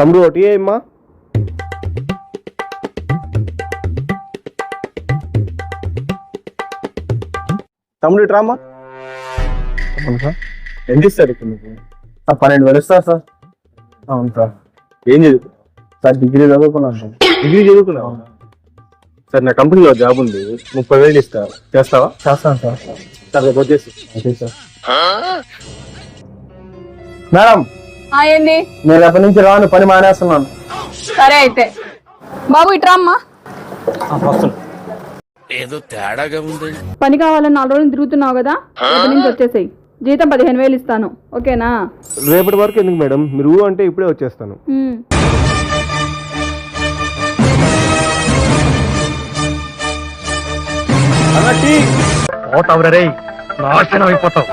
తమ్ముడు ఒకటి అమ్మా? తమ్ముడు ఇటు రామ్మా. ఎంత ఇస్తారు ఇప్పుడు సార్ పన్నెండు వేలు ఇస్తారు సార్. అవును సార్. ఏం చదువు సార్ డిగ్రీ చదువుకున్నాను సార్. డిగ్రీ చదువుకున్నావా? సార్ నా కంపెనీలో జాబ్ ఉంది. ముప్పై వేలు ఇస్తా. చేస్తావా? చేస్తాను సార్. సార్ రేపు వచ్చేసి ఓకే సార్. మేడం ఏంది? నేను రేపటి నుంచి రాను పని మానేస్తున్నాను. సరే అయితే. బాబు ఇట్రా అమ్మా పని కావాలని నాలుగు రోజులు తిరుగుతున్నావు కదా? రేపటి నుంచి వచ్చేసేయి. జీతం పదిహేను వేలు ఇస్తాను. ఓకేనా? రేపటి వరకు ఎందుకు మేడం? మీరు అంటే ఇప్పుడే వచ్చేస్తాను. ఉమ్. పోతావు రే నాశనం అయిపోతావు.